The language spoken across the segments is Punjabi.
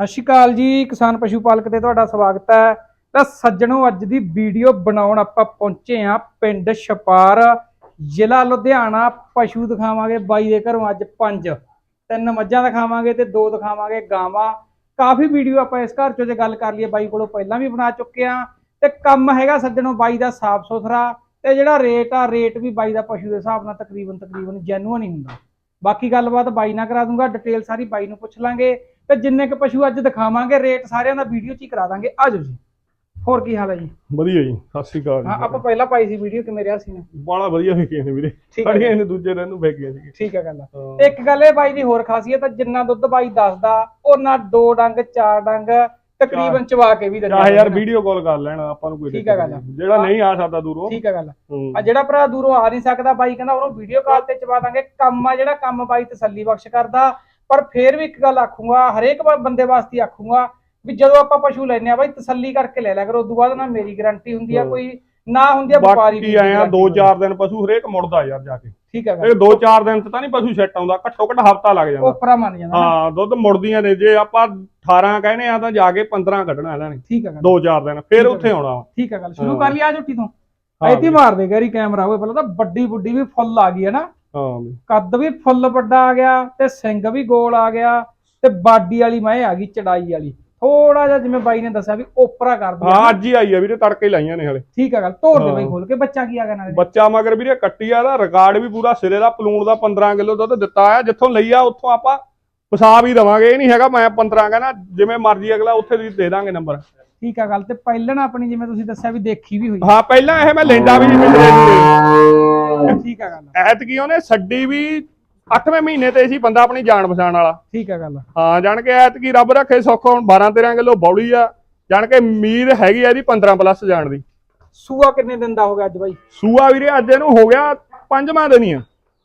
ਸਤਿ ਸ਼੍ਰੀ ਅਕਾਲ ਜੀ, ਕਿਸਾਨ ਪਸ਼ੂ ਪਾਲਕ ਤੇ ਤੁਹਾਡਾ ਸਵਾਗਤ ਹੈ। ਤਾਂ ਸੱਜਣੋ, ਅੱਜ ਦੀ ਵੀਡੀਓ ਬਣਾਉਣ ਆਪਾਂ ਪਹੁੰਚੇ ਆ ਪਿੰਡ ਛਪਾਰ, ਜ਼ਿਲ੍ਹਾ ਲੁਧਿਆਣਾ। ਪਸ਼ੂ ਦਿਖਾਵਾਂਗੇ ਬਾਈ ਦੇ ਘਰੋਂ ਅੱਜ ਪੰਜ। ਤਿੰਨ ਮੱਝਾਂ ਦਿਖਾਵਾਂਗੇ ਤੇ ਦੋ ਦਿਖਾਵਾਂਗੇ ਗਾਵਾਂ। ਕਾਫੀ ਵੀਡੀਓ ਆਪਾਂ ਇਸ ਘਰ ਚੋਂ ਜੇ ਗੱਲ ਕਰ ਲਈਏ, ਬਾਈ ਕੋਲੋਂ ਪਹਿਲਾਂ ਵੀ ਬਣਾ ਚੁੱਕੇ ਆ ਤੇ ਕੰਮ ਹੈਗਾ ਸੱਜਣੋ ਬਾਈ ਦਾ ਸਾਫ਼ ਸੁਥਰਾ ਤੇ ਜਿਹੜਾ ਰੇਟ ਆ, ਰੇਟ ਵੀ ਬਾਈ ਦਾ ਪਸ਼ੂ ਦੇ ਹਿਸਾਬ ਨਾਲ ਤਕਰੀਬਨ ਤਕਰੀਬਨ ਜੈਨੂਅਨ ਹੀ ਹੁੰਦਾ। ਬਾਕੀ ਗੱਲਬਾਤ ਬਾਈ ਨਾਲ ਕਰਾ ਦੂੰਗਾ, ਡਿਟੇਲ ਸਾਰੀ ਬਾਈ ਨੂੰ ਪੁੱਛ ਲਾਂਗੇ। ਤੇ ਜਿੰਨੇ ਕ ਪਸ਼ੂ ਅੱਜ ਦਿਖਾਵਾਂਗੇ ਰੇਟ ਸਾਰਿਆਂ ਦਾ ਵੀਡੀਓ 'ਚ ਹੀ ਕਰਾ ਦਾਂਗੇ। ਆਜੋ ਜੀ। ਹੋਰ ਕੀ ਹਾਲ ਹੈ ਜੀ? ਵਧੀਆ ਜੀ ਸਤਿ ਸ਼੍ਰੀ ਅਕਾਲ ਹਾਂ ਆਪਾਂ ਪਹਿਲਾਂ ਪਾਈ ਸੀ ਵੀਡੀਓ ਕਿ ਮੇਰੇ ਹਾਸੀ ਨੇ ਬਾਲਾ ਵਧੀਆ ਵਿਕੇ ਨੇ ਵੀਰੇ। ਠੀਕ ਹੈ ਖੜੀਆਂ ਜੀ, ਨੇ ਦੂਜੇ ਦਿਨ ਨੂੰ ਵਿਕ ਗਏ ਸੀਗੇ। ਠੀਕ ਹੈ ਗੱਲ ਹਾਂ। ਇੱਕ ਗੱਲ ਇਹ ਬਾਈ ਦੀ ਹੋਰ ਖਾਸੀਅਤ ਆ ਜਿੰਨਾ ਦੁੱਧ ਬਾਈ ਦੱਸਦਾ ਉਹਨਾਂ ਦੋ ਡੰਗ ਚਾਰ ਡੰਗ ਤਕਰੀਬਨ ਚਵਾ ਕੇ ਵੀ ਦਿੰਦਾ ਚਾਹੇ ਯਾਰ ਵੀਡੀਓ ਕਾਲ ਕਰ ਲੈਣਾ ਆਪਾਂ ਨੂੰ ਕੋਈ ਠੀਕ ਹੈ ਗੱਲ। ਜਿਹੜਾ ਨਹੀਂ ਆ ਸਕਦਾ ਦੂਰੋਂ। ਠੀਕ ਹੈ ਗੱਲ ਹੂੰ। ਆ ਜਿਹੜਾ ਭਰਾ ਦੂਰੋਂ ਆ ਨਹੀਂ ਸਕਦਾ ਬਾਈ ਕਹਿੰਦਾ ਉਹਨੂੰ ਵੀਡੀਓ ਕਾਲ ਤੇ ਚਵਾ ਦਾਂਗੇ। ਕੰਮ ਆ ਜਿਹੜਾ ਕੰਮ ਬਾਈ ਤਸੱਲੀ ਬਖਸ਼ ਕਰਦਾ। ਪਰ ਫੇਰ ਵੀ ਇੱਕ ਗੱਲ ਆਖੂੰਗਾ ਹਰੇਕ ਬੰਦੇ ਵਾਸਤੇ ਆਖੂੰਗਾ ਵੀ ਜਦੋਂ ਆਪਾਂ ਪਸ਼ੂ ਲੈਨੇ ਆ ਬਾਈ ਤਸੱਲੀ ਕਰਕੇ ਲੈ ਲਿਆ ਕਰੋ। ਉਦੋਂ ਬਾਅਦ ਨਾ ਮੇਰੀ ਗਾਰੰਟੀ ਹੁੰਦੀ ਆ। ਕੋਈ ਨਾ ਹੁੰਦੀ ਆ ਵਪਾਰੀ ਬਾਕੀ ਆਇਆ ਦੋ ਚਾਰ ਦਿਨ ਪਸ਼ੂ ਹਰੇਕ ਮੁੜਦਾ ਯਾਰ ਜਾ ਕੇ। ਠੀਕ ਹੈ ਇਹ ਗੱਲ ਦੋ ਚਾਰ ਦਿਨ ਚ ਤਾਂ ਨਹੀਂ ਪਸ਼ੂ ਸੈੱਟ ਆਉਂਦਾ ਘੱਟੋ ਘੱਟ ਹਫਤਾ ਲੱਗ ਜਾਂਦਾ। ਉਪਰਾ ਮੰਨ ਜਾਂਦਾ। ਹਾਂ ਦੁੱਧ ਮੁੜਦੀਆਂ ਨੇ ਜੇ ਆਪਾਂ 18 ਕਹਿੰਦੇ ਆ ਤਾਂ ਜਾ ਕੇ 15 ਕੱਢਣਾ ਇਹਨਾਂ ਨੇ। ਠੀਕ ਹੈ ਗੱਲ। ਦੋ ਚਾਰ ਦਿਨ ਫਿਰ। ਉੱਥੇ ਆਉਣਾ ਠੀਕ ਹੈ ਗੱਲ। ਸ਼ੁਰੂ। ਕਰ ਲਈ ਆ ਝੁੱਟੀ ਤੋਂ। ਐਤੀ। ਮਾਰ ਦੇ ਗੈਰੀ ਕੈਮਰਾ। ਹੋਏ ਪਹਿਲਾਂ ਤਾਂ ਵੱਡੀ ਬੁੱਡੀ ਵੀ ਫੁੱਲ ਆ ਗਈ ਹੈ ਨਾ। ਹਾਂ। ਕੱਦ ਵੀ ਫੁੱਲ ਵੱਡਾ ਆ ਗਿਆ ਤੇ ਸਿੰਘ ਵੀ ਗੋਲ ਆ ਗਿਆ ਤੇ ਬਾਡੀ ਵਾਲੀ ਮੈਂ ਆ ਗਈ ਚੜਾਈ ਵਾਲੀ ਥੋੜਾ ਜਿਹਾ ਜਿਵੇਂ ਬਾਈ ਨੇ ਦੱਸਿਆ ਵੀ ਓਪਰਾ ਕਰਦੀ ਆ ਹਾਂ। ਅੱਜ ਹੀ ਆਈ ਆ ਵੀਰੇ ਤੜਕੇ ਹੀ ਲਾਈਆਂ ਨੇ ਹਲੇ ਠੀਕ ਹੈ ਗੱਲ ਤੋੜ ਦੇ। ਬਾਈ ਖੋਲ ਕੇ ਬੱਚਾ ਕੀ ਆ ਗਿਆ ਨਾਲੇ ਬੱਚਾ ਮਗਰ ਵੀਰੇ ਕੱਟੀ ਆ ਦਾ ਰਿਕਾਰਡ ਵੀ ਪੂਰਾ ਸਿਰੇ ਦਾ ਪਲੂਣ ਦਾ 15 ਕਿਲੋ ਦੁੱਧ ਦਿੱਤਾ ਆ ਜਿੱਥੋਂ ਲਈ ਆ ਉੱਥੋਂ ਆਪਾਂ ਪਿਸਾਬ ਹੀ ਦਵਾਂਗੇ ਇਹ ਨਹੀਂ ਹੈਗਾ ਮੈਂ 15 ਕਹਿੰਦਾ ਜਿਵੇਂ ਮਰਜ਼ੀ ਅਗਲਾ ਉੱਥੇ ਦੀ ਦੇ ਦਾਂਗੇ ਨੰਬਰ ਠੀਕ ਹੈ ਗੱਲ ਤੇ ਪਹਿਲਣ ਆਪਣੀ ਜਿਵੇਂ ਤੁਸੀਂ ਦੱਸਿਆ ਵੀ ਦੇਖੀ ਵੀ ਹੋਈ ਹਾਂ ਪਹਿਲਾਂ ਇਹ ਮੈਂ ਲੈਂਦਾ ਵੀ ਸੀ। ਠੀਕ ਹੈ ਗੱਲ ਐਤਕੀ ਉਹਨੇ ਛੱਡੀ ਵੀ 8ਵੇਂ ਮਹੀਨੇ ਤੇ ਸੀ ਬੰਦਾ ਆਪਣੀ ਜਾਣ ਪਛਾਣ ਵਾਲਾ। ਠੀਕ ਹੈ ਗੱਲ ਹਾਂ ਜਾਣ ਕੇ ਐਤਕੀ ਰੱਬ ਰੱਖੇ ਸੁੱਖ ਹੁਣ 12 13 ਕਿਲੋ ਬੌਲੀ ਆ। ਜਾਣ ਕੇ ਉਮੀਦ ਹੈਗੀ ਆ ਇਹਦੀ 15 ਪਲੱਸ ਜਾਣ ਦੀ। ਸੂਆ ਕਿੰਨੇ ਦਿਨ ਦਾ ਹੋ ਗਿਆ ਅੱਜ ਬਾਈ? ਸੂਆ ਵੀਰੇ ਅੱਜ ਇਹਨੂੰ ਹੋ ਗਿਆ ਪੰਜਵਾਂ ਦਿਨ ਹੀ ਆ।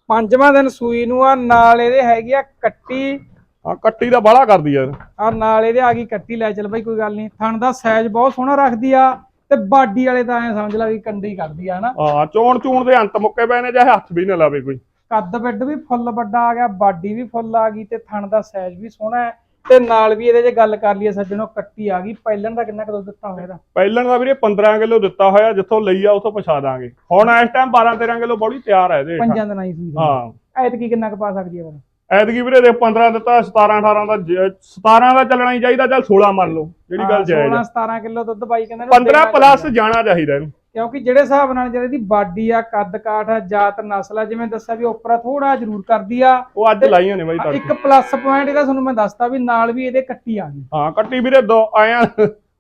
ਪੰਜਵਾਂ ਦਿਨ ਸੂਈ ਨੂੰ ਆ ਨਾਲ ਇਹਦੇ ਹੈਗੀ ਆ ਕੱਟੀ ਹਾਂ ਕੱਟੀ ਦਾ ਬਾਹਲਾ ਕਰਦੀ ਯਾਰ। ਆ ਨਾਲ ਇਹਦੇ ਆ ਗਈ ਕੱਟੀ ਲੈ ਚੱਲ ਬਾਈ ਕੋਈ ਗੱਲ ਨਹੀਂ। ਥਣ ਦਾ ਸਾਈਜ਼ ਬਹੁਤ ਸੋਹਣਾ ਰੱਖਦੀ ਆ ਤੇ ਬਾਡੀ ਵਾਲੇ ਤਾਂ ਐ ਸਮਝ ਲਾ ਵੀ ਕੰਡੀ ਕੱਢਦੀ ਆ ਹਨਾ? ਹਾਂ ਚੋਣ ਚੂਣ ਦੇ ਅੰਤ ਮੁੱਕੇ ਪਏ ਨੇ ਚਾਹੇ ਹੱਥ ਵੀ ਨਾ ਲਾਵੇ ਕੋਈ। ਕੱਦ ਬਿੱਡ ਵੀ ਫੁੱਲ ਵੱਡਾ ਆ ਗਿਆ ਬਾਡੀ ਵੀ ਫੁੱਲ ਆ ਗਈ ਤੇ ਥਣ ਦਾ ਸਾਈਜ਼ ਵੀ ਸੋਹਣਾ ਹੈ। ਤੇ ਨਾਲ ਵੀ ਇਹਦੇ ਜੇ ਗੱਲ ਕਰ ਲਈਏ ਸੱਜਣੋ ਕੱਟੀ ਆ ਗਈ। ਪਹਿਲਣ ਦਾ ਕਿੰਨਾ ਕਦੋਂ ਦਿੱਤਾ ਹੋਇਆ ਇਹਦਾ? ਪਹਿਲਾਂ ਦਾ ਵੀਰੇ 15 ਕਿਲੋ ਦਿੱਤਾ ਹੋਇਆ ਜਿੱਥੋਂ ਲਈ ਆ ਉਥੋਂ ਪਛਾ ਦਾਂਗੇ। ਹੁਣ ਇਸ ਟਾਈਮ 12 13 ਕਿਲੋ ਬੌਲੀ ਤਿਆਰ ਹੈ ਇਹਦੇ ਪੰਜਾਂ ਦਿਨਾਂ ਹੀ ਸੂਈ ਹਾਂ। ਐਤਕੀ ਕਿੰਨਾ ਕੁ ਪਾ ਸਕਦੀ ਹੈ ਫਿਰ ਐਤਕੀ ਵੀਰੇ ਦੇ 15 ਦਿੱਤਾ 17 18 ਦਾ ਜ- 17 ਦਾ ਚੱਲਣਾ ਹੀ ਚਾਹੀਦਾ ਚੱਲ 16 ਮੰਨ ਲਓ ਜਿਹੜੀ ਗੱਲ ਜਾਇਜ਼ 16 ਆ। 17 ਕਿਲੋ ਦੁੱਧ ਬਾਈ ਕਹਿੰਦਾ ਇਹਨੂੰ 15 ਦੇਣਾ ਪਲੱਸ ਚਾਹੀਦਾ। ਜਾਣਾ ਚਾਹੀਦਾ ਇਹਨੂੰ। ਕਿਉਂਕਿ ਜਿਹੜੇ ਹਿਸਾਬ ਨਾਲ ਜਿਹੜੀ ਦੀ ਬਾਡੀ ਆ ਕੱਦ ਕਾਠ ਆ ਜਾਤ ਨਸਲ ਆ ਜਿਵੇਂ ਦੱਸਿਆ ਵੀ ਉਪਰਾ ਥੋੜਾ ਜ਼ਰੂਰ ਕਰਦੀ ਆ ਉਹ ਅੱਜ ਲਾਈਆਂ ਨੇ ਬਾਈ ਆ, ਤੜਕੇ। ਇੱਕ ਪਲੱਸ ਪੁਆਇੰਟ ਇਹਦਾ ਤੁਹਾਨੂੰ ਮੈਂ ਦੱਸਤਾ ਵੀ ਨਾਲ ਵੀ ਇਹਦੇ ਕੱਟੀ ਆ ਗਈ। ਹਾਂ ਕੱਟੀ ਵੀਰੇ ਦੋ ਆਇਆ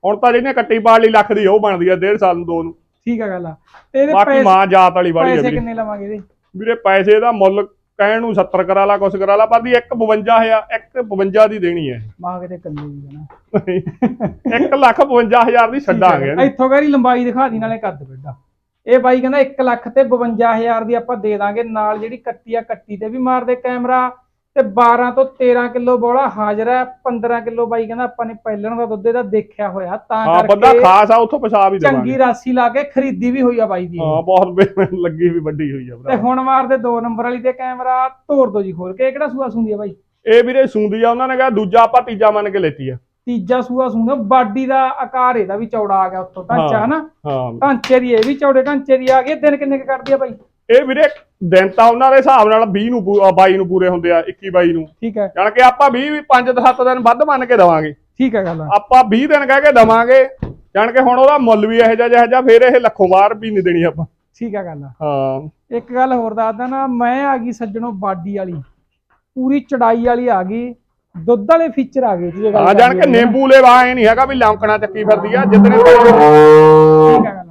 ਹੁਣ ਤਾਂ ਜਿਹਨੇ ਕੱਟੀ ਪਾੜ ਲਈ ਲੱਖ ਦੀ ਉਹ ਬਣਦੀ ਆ ਡੇਢ ਸਾਲ ਨੂੰ ਦੋ ਨੂੰ। ਠੀਕ ਆ ਗੱਲ ਆ। ਤੇ ਇਹਦੇ ਬਾਕੀ ਪੈਸੇ ਮਾਂ ਜਾਤ ਵਾਲੀ ਵਾਲੀ ਆ ਪੈਸੇ ਵੀਰੇ। ਕਿੰਨੇ ਲਵਾਂਗੇ ਇਹਦੇ? ਵੀਰੇ ਪੈਸੇ ਦਾ ਮੁੱਲ ਕਹਿਣ ਨੂੰ 70 ਕਰਾ ਲਾ ਕੁਛ ਕਰਾ ਲਾ ਪਰ ਦੀ 152 ਇੱਕ 52 ਦੀ ਦੇਣੀ ਹੈ। ਮਾਂ ਕਿਤੇ ਕੱਲੇ ਵੀ ਨਾ 1 ਲੱਖ 52 ਹਜ਼ਾਰ ਦੀ ਛੱਡਾਂਗੇ। ਇਹਨੂੰ। ਇੱਥੋਂ ਕਰੀ ਲੰਬਾਈ ਦਿਖਾ ਦੀ ਨਾਲੇ ਕੱਦ ਬੈਡਾ ਇਹ ਬਾਈ ਕਹਿੰਦਾ 1 ਲੱਖ ਤੇ 52000 ਦੀ ਆਪਾਂ ਦੇ ਦਾਂਗੇ ਨਾਲ ਜਿਹੜੀ ਕੱਟੀ ਆ ਕੱਟੀ ਤੇ ਵੀ ਮਾਰ ਦੇ ਕੈਮਰਾ। ਤੇ 12 ਤੋਂ 13 ਕਿਲੋ ਬੋਲਾ ਹਾਜ਼ਰ ਹੈ 15 ਕਿਲੋ ਬਾਈ ਕਹਿੰਦਾ ਆਪਾਂ ਨੇ ਪਹਿਲਣ ਦਾ ਦੁੱਧ ਇਹਦਾ ਦੇਖਿਆ ਹੋਇਆ ਤਾਂ ਹਾਂ ਬੰਦਾ ਕਰਕੇ ਖਾਸ ਆ ਉੱਥੋਂ ਪਿਸ਼ਾਬ ਹੀ ਚੰਗੀ ਦੇਵਾਂਗੇ ਰਾਸੀ ਲਾ ਕੇ ਖਰੀਦੀ ਵੀ ਹੋਈ ਆ ਬਾਈ ਦੀ। ਹਾਂ ਬਹੁਤ ਲੱਗੀ ਵੀ ਵੱਡੀ ਹੋਈ ਆ ਤੇ ਹੁਣ ਮਾਰਦੇ 2 ਨੰਬਰ ਵਾਲੀ ਤੇ ਕੈਮਰਾ ਤੋੜ ਦੋ ਜੀ ਖੋਲ ਕੇ। ਇਹ ਕਿਹੜਾ ਸੂਆ ਸੁੰਦੀ ਆ ਬਾਈ? ਇਹ ਵੀਰੇ ਸੁੰਦੀ ਆ ਉਹਨਾਂ ਨੇ ਕਿਹਾ ਦੂਜਾ ਆਪਾਂ ਤੀਜਾ ਮੰਨ ਕੇ ਲੈਤੀ ਆ। ਤੀਜਾ ਸੂਆ ਸੁੰਦਾ ਬਾਡੀ ਦਾ ਆਕਾਰ ਇਹਦਾ ਵੀ ਚੌੜਾ ਆ ਗਿਆ ਉੱਤੋਂ ਢਾਂਚਾ। ਹਨਾ? ਹਾਂ। ਢਾਂਚੇ ਦੀ ਇਹ ਵੀ ਚੌੜੇ ਢਾਂਚੇ ਦੀ ਆ ਗਈ ਦਿਨ ਕਿੰਨੇ ਕੁ ਕੱਢਦੀ ਆ ਬਾਈ? ਇਹ ਵੀਰੇ ਦਿਨ ਤਾਂ ਉਹਨਾਂ ਦੇ ਹਿਸਾਬ ਨਾਲ 20 ਨੂੰ ਪੂ- ਅ, 22 ਨੂੰ ਪੂਰੇ ਹੁੰਦੇ ਆ 21 22 ਨੂੰ। ਠੀਕ ਹੈ। ਜਾਣ ਕੇ ਆਪਾਂ 20 ਵੀ 5 7 ਦਿਨ ਵੱਧ ਮੰਨ ਕੇ ਦਵਾਂਗੇ। ਠੀਕ ਹੈ ਗੱਲ ਆਪਾਂ 20 ਦਿਨ ਕਹਿ ਕੇ ਦਵਾਂਗੇ। ਜਾਣ ਕੇ ਹੁਣ ਉਹਦਾ ਮੁੱਲ ਵੀ ਇਹੋ ਜਿਹਾ ਜਿਹਾ ਜਿਹਾ ਫਿਰ ਇਹ ਲੱਖੋਂ ਬਾਹਰ ਵੀ ਨਹੀਂ ਦੇਣੀ ਆਪਾਂ। ਠੀਕ ਹੈ ਗੱਲ ਹਾਂ। ਇੱਕ ਗੱਲ ਹੋਰ ਦੱਸਦਾ ਨਾ ਮੈਂ ਆ ਗਈ ਸੱਜਣੋ ਬਾਡੀ ਵਾਲੀ। ਪੂਰੀ ਚੜਾਈ ਵਾਲੀ ਆ ਗਈ। ਦੁੱਧ ਵਾਲੇ ਫੀਚਰ ਆ ਗਏ ਜੀ ਇਹ ਗੱਲ ਹਾਂ ਜਾਣ ਕੇ। ਨਿੰਬੂ ਲੈ ਇਹ ਨਹੀਂ ਹੈਗਾ ਵੀ ਲੌਂਕਣਾ ਚੱਕੀ ਫਿਰਦੀ ਆ ਗੱਲ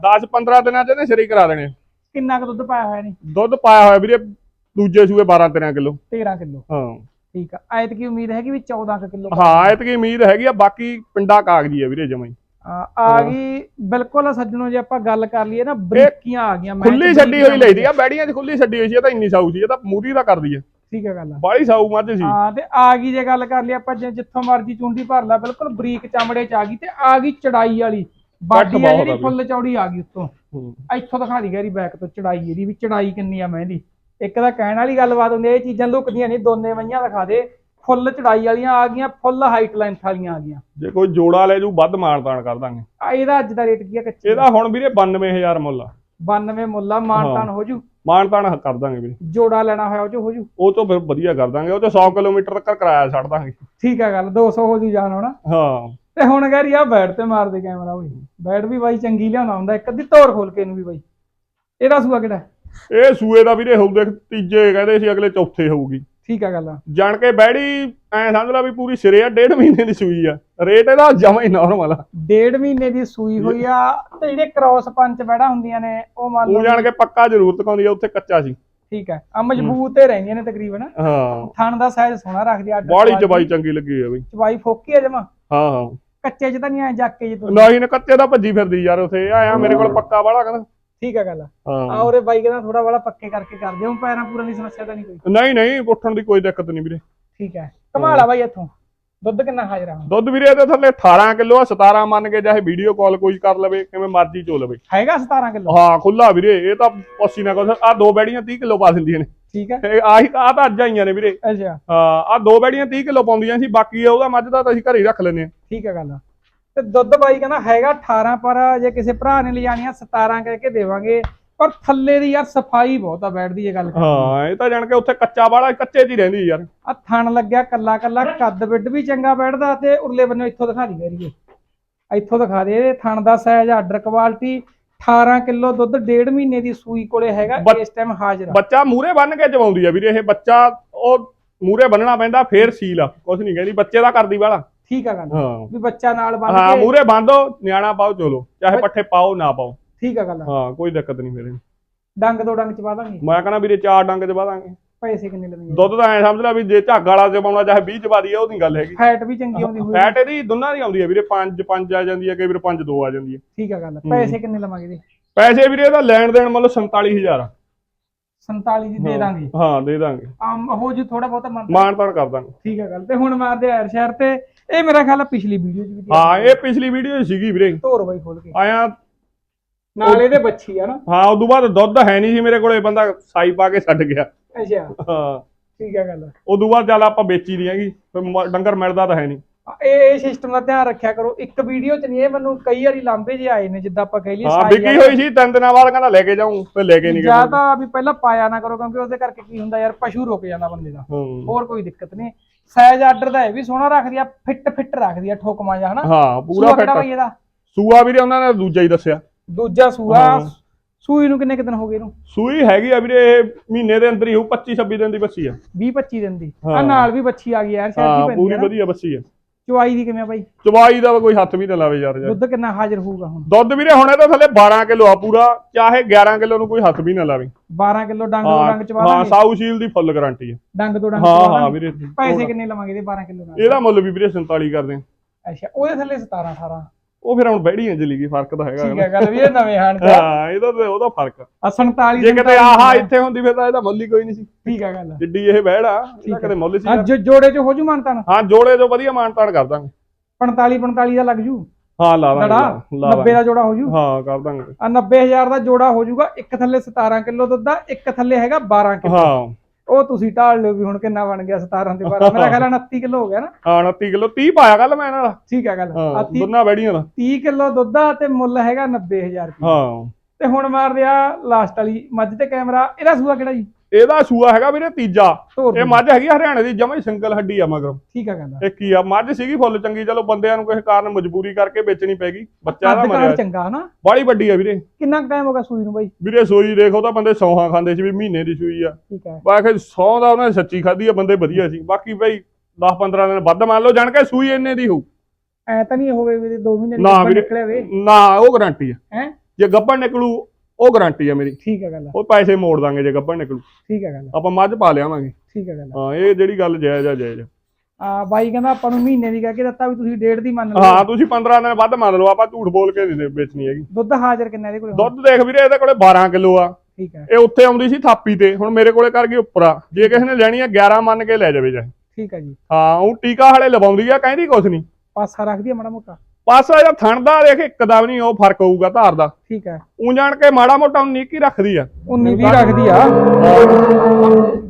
10 15 ਦਿਨਾਂ ਚ ਇਹਨੇ ਸ਼ਰੀ ਕਰਾ ਦੇਣੇ। ਕਿੰਨਾ ਕੁ ਦੁੱਧ ਪਾਇਆ ਹੋਇਆ ਨੇ ਦੁੱਧ ਪਾਇਆ ਹੋਇਆ ਵੀਰੇ ਦੂਜੇ ਸੂਏ 12 13 ਕਿਲੋ। 13 ਕਿਲੋ। ਹਾਂ। ਠੀਕ ਆ। ਐਤ ਕੀ ਉਮੀਦ ਹੈਗੀ ਵੀ 14 ਕੁ ਕਿਲੋ ਹਾਂ ਐਤਕੀ ਉਮੀਦ ਹੈਗੀ ਆ ਬਾਕੀ ਪਿੰਡਾ ਕਾਗਜੀ ਆ ਵੀਰੇ ਜਮਾਂ ਹੀ। ਆ ਗਈ ਬਿਲਕੁਲ ਸੱਜਣੋ ਜੇ ਆਪਾਂ ਗੱਲ ਕਰ ਲਈਏ ਨਾ ਬਰੀਕੀਆਂ ਆ ਗਈਆਂ ਮੈਂ ਖੁੱਲੀ ਛੱਡੀ ਹੋਈ ਲਈਦੀ ਆ ਬੈੜੀਆਂ 'ਚ ਖੁੱਲੀ ਛੱਡੀ ਹੋਈ ਸੀ ਇਹ ਤਾਂ ਇੰਨੀ ਸਾਊ ਸੀ ਇਹ ਤਾਂ ਮੂਰੀ ਦਾ ਕਰਦੀ ਆ। ਠੀਕ ਹੈ ਗੱਲ ਬਾਹਲੀ ਸਾਊ ਮੱਝ ਸੀ। ਹਾਂ ਤੇ ਆ ਗਈ ਜੇ ਗੱਲ ਕਰ ਲਈ ਆਪਾਂ ਜਿੱਥੋਂ ਮਰਜ਼ੀ ਚੁੰਡੀ ਭਰ ਲੈ ਬਿਲਕੁਲ ਬਰੀਕ ਚਮੜੇ ਚ ਆ ਗਈ ਤੇ ਆ ਗਈ ਚੜਾਈ ਵਾਲੀ। ਬਾਡੀ ਆ ਆ ਜਿਹੜੀ। ਫੁੱਲ ਚੌੜੀ ਆ ਗਈ ਉੱਤੋਂ। ਇੱਥੋਂ ਦਿਖਾ ਦੀ ਗੈਰੀ ਬੈਕ ਤੋਂ ਚੜਾਈ ਇਹਦੀ ਵੀ ਚੜਾਈ ਕਿੰਨੀ ਆ ਮਹਿੰਦੀ। ਇੱਕ ਤਾਂ ਕਹਿਣ ਵਾਲੀ ਗੱਲਬਾਤ ਹੁੰਦੀ ਆ, ਇਹ ਚੀਜ਼ਾਂ ਲੁਕਦੀਆਂ ਨਹੀਂ ਦੋਨੇ ਵਈਆਂ ਦਿਖਾ ਦੇ। ਫੁੱਲ ਚੜਾਈ ਵਾਲੀਆਂ ਆ ਗਈਆਂ ਫੁੱਲ ਹਾਈਟ ਲੈਂਥ ਵਾਲੀਆਂ ਆ ਗਈਆਂ। ਜੇ ਕੋਈ ਜੋੜਾ ਲੈ ਜੂ ਵੱਧ ਮਾਨਤਾਨ ਕਰ ਦਾਂਗੇ। ਆ ਇਹਦਾ ਅੱਜ ਦਾ ਰੇਟ ਕੀ ਆ ਕੱਚੀ ਇਹਦਾ ਹੁਣ ਵੀਰੇ 92000 ਮੁੱਲ ਆ। 92 ਮੁੱਲਾ ਮਾਨਤਾਨ ਹੋ। ਜੂ? ਮਾਨਤਾਨ ਕਰ ਦਾਂਗੇ ਵੀਰੇ। ਜੋੜਾ ਲੈਣਾ ਹੋਇਆ ਉਹ ਚ ਹੋ ਜੂ? ਉਹ ਤੋਂ ਫਿਰ ਵਧੀਆ ਕਰ ਦਾਂਗੇ ਉਹ ਤੇ 100 ਕਿਲੋਮੀਟਰ ਤੱਕ ਕਿਰਾਇਆ ਛੱਡ ਦਾਂਗੇ। ਠੀਕ ਆ ਗੱਲ 200 ਹੋ ਜੂ ਜਾਣ ਹੋਣਾ। ਹਾਂ। ਤੇ ਹੁਣ ਕਹਿ ਰਹੀ ਆ ਬੈਟ ਤੇ ਮਾਰ ਦੇ ਕੈਮਰਾ ਓਏ ਬੈਟ ਵੀ ਬਾਈ ਚੰਗੀ ਲਿਆਉਣਾ ਹੁੰਦਾ ਇੱਕ ਅੱਧੀ ਤੋਰ ਖੋਲ ਕੇ ਇਹਨੂੰ ਵੀ ਬਾਈ। ਇਹਦਾ ਸੂਆ ਕਿਹੜਾ? ਇਹ ਸੂਏ ਦਾ ਵੀਰੇ ਹੋਊ ਦੇਖ ਤੀਜੇ ਕਹਿੰਦੇ ਸੀ ਅਗਲੇ ਚੌਥੇ ਹੋਊਗੀ। ਠੀਕ ਆ ਗੱਲ ਆ। ਜਾਣ ਕੇ ਬੈੜੀ ਐ ਸਮਝ ਲਾ ਵੀ ਪੂਰੀ ਸਿਰੇ ਆ ਡੇਢ ਮਹੀਨੇ ਦੀ ਸੂਈ ਆ। ਰੇਟ ਇਹਦਾ ਜਮਾ ਹੀ ਨਾਰਮਲ ਆ। ਡੇਢ ਮਹੀਨੇ ਦੀ ਸੂਈ ਹੋਈ ਆ ਤੇ ਜਿਹੜੇ ਕ੍ਰਾਸ ਪੰਚ ਬੈੜਾ ਹੁੰਦੀਆਂ ਨੇ ਉਹ ਮੰਨ ਉਹ ਲਓ ਜਾਣ ਕੇ ਪੱਕਾ ਜ਼ਰੂਰਤ ਕਾਉਂਦੀ ਆ ਉੱਥੇ ਕੱਚਾ ਸੀ। ਠੀਕ ਹੈ ਆ ਮਜ਼ਬੂਤ ਤੇ ਰਹਿੰਦੀਆਂ ਨੇ ਤਕਰੀਬਨ। ਹਾਂ। ਥਣ ਦਾ ਸਾਈਜ਼ ਸੋਹਣਾ ਰੱਖਦੀ ਆ ਸਵਾਦ ਚਬਾਈ। ਚੰਗੀ ਲੱਗੀ ਆ ਬਈ। ਚਬਾਈ ਫੋਕੀ ਆ ਜਮਾ। ਹਾਂ ਹਾਂ ਕੱਚੇ ਚ ਤਾਂ ਨਹੀਂ ਆਏ ਜਾਕੇ ਜੇ ਤੁਸੀਂ? ਨਹੀਂ ਨੇ ਕੱਚੇ ਦਾ ਭੱਜੀ ਫਿਰਦੀ ਯਾਰ ਉਥੇ। ਆਇਆ ਮੇਰੇ ਕੋਲ ਪੱਕਾ ਵਾਲਾ ਕਹਿੰਦਾ। ਠੀਕ ਆ ਗੱਲ। ਆ ਹਾਂ ਔਰੇ ਬਾਈ ਕਹਿੰਦਾ ਥੋੜਾ ਬੜਾ ਪੱਕੇ ਕਰਕੇ ਕਰ ਦਿਓ ਪੈਰਾਂ ਪੂਰਨ ਦੀ ਸਮੱਸਿਆ ਤਾਂ ਨਹੀਂ ਕੋਈ। ਨਹੀਂ ਨਹੀਂ ਉੱਠਣ ਦੀ ਕੋਈ ਦਿੱਕਤ ਨਹੀਂ ਵੀਰੇ। ਠੀਕ ਹੈ ਕਮਾਲ ਆ ਬਾਈ ਇੱਥੋਂ। ਦੁੱਧ ਕਿੰਨਾ ਹਾਜ਼ਰ ਆ ਹੁਣ? ਦੁੱਧ ਵੀਰੇ ਇਹਦੇ ਥੱਲੇ 18 ਕਿਲੋ ਆ 17 ਮੰਨ ਕੇ ਚਾਹੇ ਵੀਡੀਓ ਕਾਲ ਕੋਈ ਕਰ ਲਵੇ ਕਿਵੇਂ ਮਰਜ਼ੀ ਚੋ ਲਵੇ। ਹੈਗਾ 17 ਕਿਲੋ? ਹਾਂ ਖੁੱਲਾ ਵੀਰੇ ਇਹ ਤਾਂ ਪੱਸੀ ਨਾ ਕੁਛ ਆ ਦੋ ਬੈੜੀਆਂ 30 ਕਿਲੋ ਪਾ ਦਿੰਦੀਆਂ ਨੇ। ਠੀਕ ਹੈ। ਇਹ ਆਹੀ ਆ ਤਾਂ ਅੱਜ ਆਈਆਂ ਨੇ ਵੀਰੇ। ਅੱਛਾ। ਹਾਂ ਆ ਦੋ ਬੈੜੀਆਂ 30 ਕਿਲੋ ਪਾਉਂਦੀਆਂ ਸੀ ਬਾਕੀ ਉਹਦਾ ਮੱਝ ਦਾ ਤਾਂ ਅਸੀਂ ਘਰੇ ਹੀ ਰੱਖ ਲੈਨੇ ਆ ਠੀਕ ਹੈ ਗੱਲ। ਤੇ ਦੁੱਧ ਬਾਈ ਕਹਿੰਦਾ ਹੈਗਾ 18 ਪਰ ਜੇ ਕਿਸੇ ਭਰਾ ਨੇ ਲਿਜਾਣੀਆਂ 17 ਕਹਿ ਕੇ ਦੇਵਾਂਗੇ ਪਰ ਥੱਲੇ ਦੀ ਯਾਰ ਸਫ਼ਾਈ ਬਹੁਤ ਆ ਬੈਠਦੀ ਇਹ ਗੱਲ ਹਾਂ ਇਹ ਤਾਂ ਜਾਣ ਕੇ ਉੱਥੇ ਕੱਚਾ ਵਾਲਾ ਕੱਚੇ ਹੀ ਰਹਿੰਦੀ ਯਾਰ। ਆ ਥਣ ਲੱਗਿਆ ਕੱਲਾ ਕੱਲਾ ਕੱਦ ਬਿੱਡ ਵੀ ਚੰਗਾ ਬੈਠਦਾ ਤੇ ਉਰਲੇ ਬੰਨੇ ਇੱਥੋਂ ਦਿਖਾ ਦੀ ਕਰੀਏ ਇੱਥੋਂ ਦਿਖਾ ਦੇ ਇਹ ਥਣ ਦਾ ਸਾਈਜ਼ ਆਰਡਰ ਕੁਆਲਿਟੀ 18 ਕਿਲੋ ਦੁੱਧ ਡੇਢ ਮਹੀਨੇ ਦੀ ਸੂਈ ਕੋਲੇ ਹੈਗਾ ਇਸ ਟਾਈਮ ਹਾਜ਼ਰ ਆ। ਬੱਚਾ ਮੂਰੇ ਬੰਨ ਕੇ ਜਵਾਉਂਦੀ ਆ ਵੀਰੇ ਇਹ ਬੱਚਾ ਉਹ ਮੂਰੇ ਬੰਨਣਾ ਪੈਂਦਾ ਫੇਰ ਸੀਲ ਆ ਕੁਛ ਨਹੀਂ ਕਹਿੰਦੀ ਬੱਚੇ ਦਾ ਕਰਦੀ ਵਾਲਾ। ਠੀਕ ਆ ਗੱਲ। ਹਾਂ। ਵੀ ਬੱਚਾ ਨਾਲ ਬੰਨ ਹਾਂ ਕੇ ਮੂਰੇ ਬੰਦੋ ਨਿਆਣਾ ਪਾਓ ਚਲੋ ਚਾਹੇ ਪੱਠੇ ਪਾਓ ਨਾ ਪਾਓ। ਠੀਕ ਆ ਗੱਲ ਹਾਂ ਕੋਈ ਦਿੱਕਤ ਨਹੀਂ ਮੇਰੇ ਡੰਗ ਦੋ ਡੰਗ ਚ ਪਾ ਦਾਂਗੇ। ਮੈਂ ਕਹਿੰਦਾ ਵੀਰੇ ਚਾਰ ਡੰਗ ਚ ਦਾਂਗੇ। ਪੈਸੇ ਕਿੰਨੇ ਲੱਗਣਗੇ ਦੁੱਧ ਤਾਂ ਐ ਸਮਝ ਲੈ ਵੀ ਜੇ ਝੱਗ ਵਾਲਾ ਜਮਾਉਣਾ ਚਾਹੇ 20 ਚ ਪਾ ਦਈਏ ਉਹਦੀ ਗੱਲ ਹੈਗੀ। ਫੈਟ ਵੀ ਚੰਗੀ ਆਉਂਦੀ ਹੋਈ ਫੈਟ ਇਹਦੀ ਦੋਨਾਂ ਦੀ ਆਉਂਦੀ ਹੈ ਵੀਰੇ 5 5 ਆ ਜਾਂਦੀ ਹੈ ਕਈ ਵਾਰ 5 2 ਆ ਜਾਂਦੀ ਹੈ ਠੀਕ ਆ ਗੱਲ ਪੈਸੇ ਕਿੰਨੇ ਲਵਾਂਗੇ ਇਹਦੇ ਪੈਸੇ ਵੀਰੇ ਇਹਦਾ ਲੈਣ ਦੇਣ ਮਤਲਬ 47000 47 ਦੀ ਦੇ ਦਾਂਗੇ। ਹਾਂ ਦੇ ਦਾਂਗੇ। ਆਮ ਹੋ ਜੂ ਥੋੜਾ ਬਹੁਤਾ ਮੰਨ ਮਾਨ ਤਾਨ ਕਰ ਦਾਂਗੇ। ਠੀਕ ਆ ਗੱਲ। ਤੇ ਹੁਣ ਮਾਰਦੇ ਐਰ ਸ਼ਹਿਰ ਤੇ। ਇਹ ਮੇਰਾ ਖਿਆਲ ਪਿਛਲੀ ਵੀਡੀਓ ਚ ਵੀ ਸੀ। ਹਾਂ ਇਹ ਪਿਛਲੀ ਵੀਡੀਓ ਸੀਗੀ ਵੀਰੇ। ਧੋਰ ਬਾਈ ਖੋਲ ਕੇ। ਆਇਆ ਨਾਲ ਇਹਦੇ ਬੱਚੀ ਆ ਨਾ। ਹਾਂ ਉਦੋਂ ਬਾਅਦ ਦੁੱਧ ਹੈ ਨਹੀਂ ਸੀ ਮੇਰੇ ਕੋਲੇ ਬੰਦਾ ਸਾਈ ਪਾ ਕੇ ਛੱਡ ਗਿਆ। ਅੱਛਾ। ਹਾਂ। ਠੀਕ ਆ ਗੱਲ ਉਦੋਂ ਬਾਅਦ ਚੱਲ ਆਪਾਂ ਵੇਚੀ ਨਹੀਂ ਹੈਗੀ ਫਿਰ ਮ- ਡੰਗਰ ਮਿਲਦਾ ਤਾਂ ਹੈ ਨਹੀਂ ਇਹ ਇਹ ਸਿਸਟਮ ਦਾ ਧਿਆਨ ਰੱਖਿਆ ਕਰੋ। ਇੱਕ ਵੀਡੀਓ ਚ ਨਹੀਂ ਇਹ ਮੈਨੂੰ ਕਈ ਵਾਰੀ ਲਾਂਬੇ ਜੇ ਆਏ ਨੇ ਜਿੱਦਾਂ ਆਪਾਂ ਕਹਿ ਲਈਏ ਹਾਂ ਸਾਈ ਵਿਕੀ ਹੋਈ ਸੀ ਤਿੰਨ ਦਿਨਾਂ ਬਾਅਦ ਕਹਿੰਦਾ ਲੈ ਕੇ ਜਾਊਂ ਫਿਰ ਲੈ ਕੇ ਨਹੀਂ ਜਾਂ ਗਿਆ ਤਾਂ ਵੀ ਪਹਿਲਾਂ ਪਾਇਆ ਨਾ ਕਰੋ ਕਿਉਂਕਿ ਉਹਦੇ ਕਰਕੇ ਕੀ ਹੁੰਦਾ ਯਾਰ ਪਸ਼ੂ ਰੁਕ ਜਾਂਦਾ ਬੰਦੇ ਦਾ। ਹੂੰ। ਹੋਰ ਕੋਈ ਦਿੱਕਤ ਨਹੀਂ ਸਾਈਜ਼ ਆਰਡਰ ਦਾ ਇਹ ਵੀ ਸੋਹਣਾ ਰੱਖਦੀ ਆ ਫਿੱਟ ਫਿੱਟ ਰੱਖਦੀ ਆ ਠੋਕਮਾ ਜਿਹਾ ਹਨਾ? ਹਾਂ ਪੂਰਾ ਸੂਆ ਕਿਹੜਾ ਫਿੱਟ ਇਹਦਾ? ਸੂਆ ਵੀਰੇ ਉਹਨਾਂ ਨੇ ਦੂਜਾ ਹੀ ਦੱਸਿਆ। ਦੂਜਾ ਸੂਆ ਹਾਂ। ਸੂਈ ਨੂੰ ਕਿੰਨੇ ਕੁ ਦਿਨ ਹੋ ਗਏ ਇਹਨੂੰ? ਸੂਈ ਹੈਗੀ ਆ ਵੀਰੇ ਇਹ ਮਹੀਨੇ ਦੇ ਅੰਦਰ ਹੀ ਹੋਊ 25 26 ਦਿਨ ਦੀ ਬੱਸੀ ਆ। 20 25 ਦਿਨ ਦੀ। ਆ ਹਾਂ। ਨਾਲ ਵੀ ਬੱਚੀ ਆ ਗਈ ਯਾਰ ਸ਼ਾਇਦ ਹਾਂ ਜੀ ਪੈਂਦੀ ਪੂਰੀ ਆ ਨਾ। ਵਧੀਆ ਬੱਸੀ ਆ। ਚੁਆਈ ਦੀ ਕਿਵੇਂ ਆ ਬਾਈ? ਚਵਾਈ ਦਾ ਕੋਈ ਹੱਥ ਵੀ ਨਾ ਲਾਵੇ ਯਾਰ ਯਾਰ। ਦੁੱਧ ਕਿੰਨਾ ਹਾਜ਼ਰ ਹੋਊਗਾ ਹੁਣ? ਦੁੱਧ ਵੀਰੇ ਹੁਣ ਇਹਦਾ ਥੱਲੇ 12 ਕਿਲੋ ਆ ਪੂਰਾ ਚਾਹੇ 11 ਕਿਲੋ ਨੂੰ ਕੋਈ ਹੱਥ ਵੀ ਨਾ ਲਾਵੇ। 12 ਕਿਲੋ ਡੰਗ ਦੋ ਡੰਗ ਚਵਾ ਹਾਂ ਦਾਂਗੇ ਸਾਊ ਸ਼ੀਲ ਦੀ ਫੁੱਲ ਗਾਰੰਟੀ ਆ। ਡੰਗ ਦੋ ਡੰਗ ਹਾਂ ਚਵਾ ਹਾਂ ਦਾਂਗੇ ਵੀਰੇ। ਪੈਸੇ ਕਿੰਨੇ ਲਵਾਂਗੇ ਇਹਦੇ 12 ਕਿਲੋ ਨਾਲ? ਇਹਦਾ ਮੁੱਲ ਵੀ ਵੀਰੇ 47 ਕਰਦੇ ਆ। ਅੱਛਾ ਉਹਦੇ ਥੱਲੇ 17 18 ਉਹ ਫਿਰ ਹੁਣ ਬੈੜੀਆਂ ਚ ਲਿਖੀ ਫ਼ਰਕ ਤਾਂ ਹੈਗਾ ਠੀਕ ਹੈ ਗੱਲ ਵੀ ਇਹ ਨਵੇਂ ਹਨ ਚ ਹਾਂ ਇਹਦਾ ਤੇ ਉਹਦਾ ਫ਼ਰਕ ਆ। ਆ 47 ਜੇ ਕਿਤੇ ਆਹਾ ਇੱਥੇ ਹੁੰਦੀ ਫਿਰ ਤਾਂ ਇਹਦਾ ਮੁੱਲ ਹੀ ਕੋਈ ਨਹੀਂ ਸੀ। ਠੀਕ ਹੈ ਗੱਲ ਜਿੱਡੀ ਇਹ ਬੈੜ ਆ। ਇਹਦਾ ਕਦੇ ਮੁੱਲ ਸੀ ਹਾਂ ਜੋ ਜੋੜੇ ਚ ਹੋ ਜੂ ਮਾਨਤਾ ਨਾ ਹਾਂ ਜੋੜੇ ਜੋ ਵਧੀਆ ਮਾਨਤਾਨ ਕਰ ਦਾਂਗੇ। 45 45 ਦਾ ਲੱਗ ਜੂ? ਹਾਂ ਲਾ ਦਾਂਗੇ ਦੜਾ ਲਾ 90 ਦਾਂਗੇ ਦਾ ਜੋੜਾ ਹੋ ਜੂ? ਹਾਂ ਕਰ ਦਾਂਗੇ। ਆ 90000 ਦਾ ਜੋੜਾ ਹੋ ਜੂਗਾ ਇੱਕ ਥੱਲੇ 17 ਕਿਲੋ ਦੁੱਧ ਦਾ ਇੱਕ ਥੱਲੇ ਹੈਗਾ 12 ਕਿਲੋ। ਹਾਂ। ਉਹ ਤੁਸੀਂ ਢਾਲ ਲਿਓ ਵੀ ਹੁਣ ਕਿੰਨਾ ਬਣ ਗਿਆ 17 ਤੇ 12 ਮੇਰਾ ਖਿਆਲ ਆ 29 ਕਿਲੋ ਹੋ ਗਿਆ ਨਾ। ਹਾਂ 29 ਕਿਲੋ। 30 ਪਾਇਆ ਕੱਲ ਮੈਂ ਦਾ ਠੀਕ ਹੈ ਗੱਲ। ਆ ਹਾਂ 30 ਦੋਨਾਂ ਬੈੜੀਆਂ ਦਾ 30 ਕਿਲੋ ਦੁੱਧ ਆ ਤੇ ਮੁੱਲ ਹੈਗਾ 90000 ਰੁਪਏ ਹਾਂ। ਤੇ ਹੁਣ ਮਾਰ ਰਿਹਾ ਲਾਸਟ ਵਾਲੀ। ਮੱਝ ਤੇ ਕੈਮਰਾ ਇਹਦਾ ਸੂਆ ਕਿਹੜਾ ਜੀ? ਇਹਦਾ ਸੂਆ ਹੈਗਾ ਵੀਰੇ ਤੀਜਾ। ਧੋਰ ਇਹ ਮੱਝ ਹੈਗੀ ਆ ਹਰਿਆਣੇ ਦੀ ਜਮਾਂ ਹੀ ਸਿੰਗਲ ਹੱਡੀ ਆ ਮਗਰ। ਠੀਕ ਹੈ ਗੱਲ ਇਹ ਕੀ ਆ ਮੱਝ ਸੀਗੀ ਫੁੱਲ ਚੰਗੀ ਚਲੋ ਬੰਦਿਆਂ ਨੂੰ ਕਿਸੇ ਕਾਰਨ ਮਜਬੂਰੀ ਕਰਕੇ ਵੇਚਣੀ ਪੈਗੀ ਬੱਚਾ ਦਾ ਮਰਿਆ ਚੰਗਾ ਨਾ ਬਾਲੀ ਵੱਡੀ ਆ ਵੀਰੇ। ਕਿੰਨਾ ਟਾਈਮ ਹੋ ਗਿਆ ਸੂਈ ਨੂੰ ਬਾਈ? ਵੀਰੇ ਸੋਈ ਦੇਖੋ ਤਾਂ ਬੰਦੇ ਸੌਹਾਂ ਖਾਂਦੇ ਸੀ ਵੀ ਮਹੀਨੇ ਦੀ ਸੂਈ ਆ। ਠੀਕ ਹੈ ਬਾਕੀ ਸੌ ਦਾ ਉਹਨੇ ਸੱਚੀ ਖਾਧੀ ਆ ਬੰਦੇ ਵਧੀਆ ਸੀ। ਬਾਕੀ ਬਈ 10 15 ਦਿਨ ਵੱਧ ਮੰਨ ਲਓ ਜਾਣ ਕੇ ਸੂਈ ਇੰਨੇ ਦੀ ਹੋਊ। ਐ ਤਾਂ ਨਹੀਂ ਹੋਵੇ ਵੀ 2 ਮਹੀਨੇ ਨਾ ਵੀਰੇ। ਨਿਕਲਿਆ ਵੇ। ਨਾ ਉਹ ਗਾਰੰਟੀ ਆ। ਹੈ? ਜੇ ਗੱਬਣ ਨਿਕਲੂ ਉਹ ਗਾਰੰਟੀ ਆ ਮੇਰੀ। ਠੀਕ ਹੈ ਗੱਲ ਉਹ ਪੈਸੇ ਮੋੜ ਦਾਂਗੇ ਜੇ ਗੱਬਣ ਨਿਕਲੂ। ਠੀਕ ਹੈ ਗੱਲ ਆਪਾਂ ਮੱਝ ਪਾ ਲਿਆਵਾਂਗੇ। ਠੀਕ ਹੈ ਗੱਲ ਹਾਂ ਇਹ ਜਿਹੜੀ ਗੱਲ ਜਾਇਜ਼ ਆ ਜਾਇਜ਼ ਆ। ਆ ਬਾਈ ਕਹਿੰਦਾ ਆਪਾਂ ਨੂੰ ਮਹੀਨੇ ਦੀ ਕਹਿ ਕੇ ਦਿੱਤਾ ਵੀ ਤੁਸੀਂ ਡੇਢ ਦੀ ਮੰਨ ਲਓ। ਹਾਂ ਤੁਸੀਂ 15 ਦਿਨ ਵੱਧ ਮੰਨ ਲਓ ਆਪਾਂ ਝੂਠ ਬੋਲ ਕੇ ਨਹੀਂ ਵੇਚਣੀ ਹੈਗੀ। ਦੁੱਧ ਹਾਜ਼ਰ ਕਿੰਨਾ ਇਹਦੇ ਕੋਲ? ਦੁੱਧ ਦੇਖ ਵੀਰੇ ਇਹਦੇ ਕੋਲੇ 12 ਕਿਲੋ ਆ। ਠੀਕ ਹੈ ਇਹ ਉੱਥੇ ਆਉਂਦੀ ਸੀ ਥਾਪੀ ਤੇ ਹੁਣ ਮੇਰੇ ਕੋਲੇ ਕਰ ਗਈ ਉੱਪਰ ਆ। ਜੇ ਕਿਸੇ ਨੇ ਲੈਣੀ ਆ 11 ਮੰਨ ਕੇ ਲੈ ਜਾਵੇ ਚਾਹੇ ਠੀਕ ਹੈ ਜੀ। ਹਾਂ ਉਹ ਟੀਕਾ ਹਲੇ ਲਵਾਉਂਦੀ ਆ ਕਹਿੰਦੀ ਕੁਛ ਨਹੀਂ। ਪਾਸਾ ਰੱਖਦੀ ਆ ਮਾੜਾ ਮੋਟਾ। ਪਾਸਾ ਜਾਂ ਥਣ ਦਾ ਦੇਖ ਇੱਕ ਦਾ ਵੀ ਨਹੀਂ ਉਹ ਫ਼ਰਕ ਹੋਊਗਾ ਧਾਰ ਦਾ। ਠੀਕ ਹੈ। ਉਹ ਜਾਣ ਕੇ ਮਾੜਾ ਮੋਟਾ ਨੀਕੀ ਰੱਖਦੀ ਆ। 19 20 ਰੱਖਦੀ ਆ।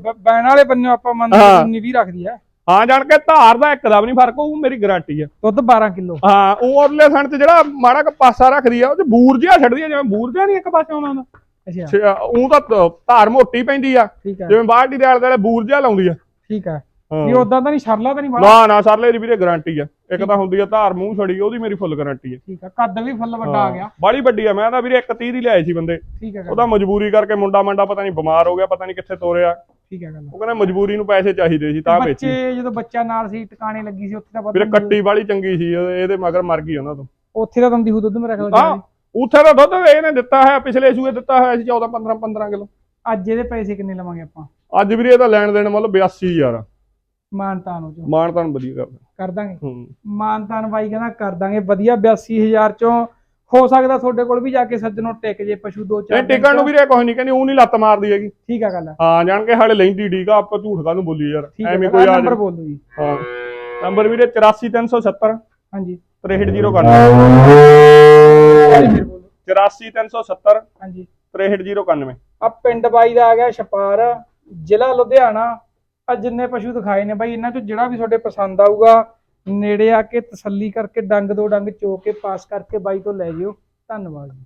ਬ- ਬੈਣ ਵਾਲੇ ਬੰਨੇ ਆਪਾਂ ਮੰਨਦੇ ਹਾਂ। 19 20 ਰੱਖਦੀ ਆ। ਹਾਂ ਜਾਣ ਕੇ ਧਾਰ ਦਾ ਇੱਕ ਦਾ ਵੀ ਨਹੀਂ ਫ਼ਰਕ ਹੋਊ ਮੇਰੀ ਗਾਰੰਟੀ ਆ। ਦੁੱਧ 12 ਕਿਲੋ। ਹਾਂ ਉਹ ਉਰਲੇ ਥਣ ਤੇ ਜਿਹੜਾ ਮਾੜਾ ਕ ਪਾਸਾ ਰੱਖਦੀ ਆ ਉਹ ਚ ਬੂਰ ਜਿਹਾ ਛੱਡਦੀ ਆ ਜਿਵੇਂ ਬੂਰ ਜਿਹਾ ਨਹੀਂ ਇੱਕ ਪਾਸੇ ਆਉਂਦਾ ਹੁੰਦਾ। ਅੱਛਾ। ਉਹ ਤਾਂ ਧ- ਧਾਰ ਮੋਟੀ ਪੈਂਦੀ ਆ ਠੀਕ ਹੈ ਜਿਵੇਂ ਬਾਲਟੀ ਦੇ ਆਲੇ ਦੁਆਲੇ ਬੂਰ ਜਿਹਾ ਲਾਉਂਦੀ ਆ। ਠੀਕ ਹੈ ਹਾਂ। ਵੀ ਉਦਾਂ ਤਾਂ ਨਹੀਂ ਸ਼ਰਲਾ ਤਾਂ ਨਹੀਂ ਵਾਲਾ ਨਾ ਨਾ ਸਰਲੇ ਦੀ ਵੀਰੇ ਗਾਰੰਟੀ ਆ। ਇੱਕ ਤਾਂ ਹੁੰਦੀ ਆ ਧਾਰ ਮੂੰਹ ਛੜੀ ਉਹਦੀ ਮੇਰੀ ਫੁੱਲ ਗਾਰੰਟੀ ਆ। ਠੀਕ ਹੈ ਕੱਦ ਵੀ ਫੁੱਲ ਵੱਡਾ ਆ ਗਿਆ। ਬਾਲੀ ਵੱਡੀ ਆ ਮੈਂ ਤਾਂ ਵੀਰੇ 130 ਦੀ ਲਿਆਏ ਸੀ ਬੰਦੇ। ਠੀਕ ਹੈ ਗੱਲ ਉਹਦਾ ਮਜਬੂਰੀ ਕਰਕੇ ਮੁੰਡਾ ਮੰਡਾ ਪਤਾ ਨਹੀਂ ਬਿਮਾਰ ਹੋ ਗਿਆ ਪਤਾ ਨਹੀਂ ਕਿੱਥੇ ਤੋਰਿਆ। ਠੀਕ ਹੈ ਗੱਲ ਉਹ ਕਹਿੰਦਾ ਮਜਬੂਰੀ ਨੂੰ ਪੈਸੇ ਚਾਹੀਦੇ ਸੀ ਤਾਂ ਵੇਚੀ ਬੱਚੇ ਜਦੋਂ ਬੱਚਾ ਨਾਲ ਸੀ ਟਿਕਾਣੇ ਲੱਗੀ ਸੀ ਉੱਥੇ ਤਾਂ ਵੀਰੇ ਕੱਟੀ ਵਾਲੀ ਚੰਗੀ ਸੀ ਇਹ- ਇਹਦੇ ਮਗਰ ਮਰ ਗਈ ਉਹਨਾਂ ਤੋਂ। ਉੱਥੇ ਤਾਂ ਦੰਦੀ ਹੂ ਦੁੱਧ ਮੇਰਾ ਖਿਆਲ ਹਾਂ ਉੱਥੇ ਦਾ ਦੁੱਧ ਇਹਨੇ ਦਿੱਤਾ ਹੈ ਪਿਛਲੇ ਸੂਏ ਦਿੱਤਾ ਹੋਇਆ ਸੀ 14 15 15 ਕਿਲੋ। ਅੱਜ ਇਹਦੇ ਪੈਸੇ ਕਿੰਨੇ ਲਵਾਂਗੇ ਆਪਾਂ? ਅੱਜ ਵੀਰੇ ਇਹਦਾ ਲੈਣ ਦੇਣ ਮਤਲਬ 82000 ਮਾਨਤਾਨ ਉਹ ਚੋਂ ਮਾਨ ਤਾਂ ਵਧੀਆ ਕਰਦਾ ਕਰ ਦਾਂਗੇ। ਹੂੰ। ਮਾਨਤਾਨ ਬਾਈ ਕਹਿੰਦਾ ਕਰ ਦਾਂਗੇ। ਵਧੀਆ 82000 ਚੋਂ ਹੋ ਸਕਦਾ ਤੁਹਾਡੇ ਕੋਲ ਵੀ ਜਾ ਕੇ ਸੱਜਣੋਂ ਟਿਕ ਜੇ ਪਸ਼ੂ ਦੋ ਚਾਰ ਟਿਕਣ ਨੂੰ ਵੀਰੇ ਕੁਝ ਨਹੀਂ ਕਹਿੰਦੀ ਉਹ ਨਹੀਂ ਲੱਤ ਮਾਰਦੀ ਹੈਗੀ। ਠੀਕ ਆ ਗੱਲ ਆ। ਹਾਂ ਜਾਣ ਕੇ ਹਾਲੇ ਲੈਂਦੀ ਠੀਕ ਆ ਆਪਾਂ ਝੂਠ ਕਾਹਨੂੰ ਬੋਲੀ ਯਾਰ। ਐਵੇਂ ਕੋਈ ਕੋਈ ਆ ਨੰਬਰ ਬੋਲ ਜੀ। ਹਾਂ। ਨੰਬਰ ਵੀਰੇ 84370 ਹਾਂਜੀ। 63091 ਫਿਰ ਬੋਲੋ। 84370 ਹਾਂਜੀ। 63091 ਆ ਪਿੰਡ ਬਾਈ ਦਾ ਆ ਗਿਆ ਛਪਾਰ। ਜ਼ਿਲ੍ਹਾ ਲੁਧਿਆਣਾ। ਆ ਜਿੰਨੇ ਪਸ਼ੂ ਦਿਖਾਏ ਨੇ ਬਾਈ, ਇਹਨਾਂ ਚੋਂ ਜਿਹੜਾ ਵੀ ਤੁਹਾਡੇ ਪਸੰਦ ਆਊਗਾ, ਨੇੜੇ ਆ ਕੇ ਤਸੱਲੀ ਕਰਕੇ ਡੰਗ ਦੋ ਡੰਗ ਚੋ ਕੇ ਪਾਸ ਕਰਕੇ ਬਾਈ ਤੋਂ ਲੈ ਜਿਓ। ਧੰਨਵਾਦ ਜੀ।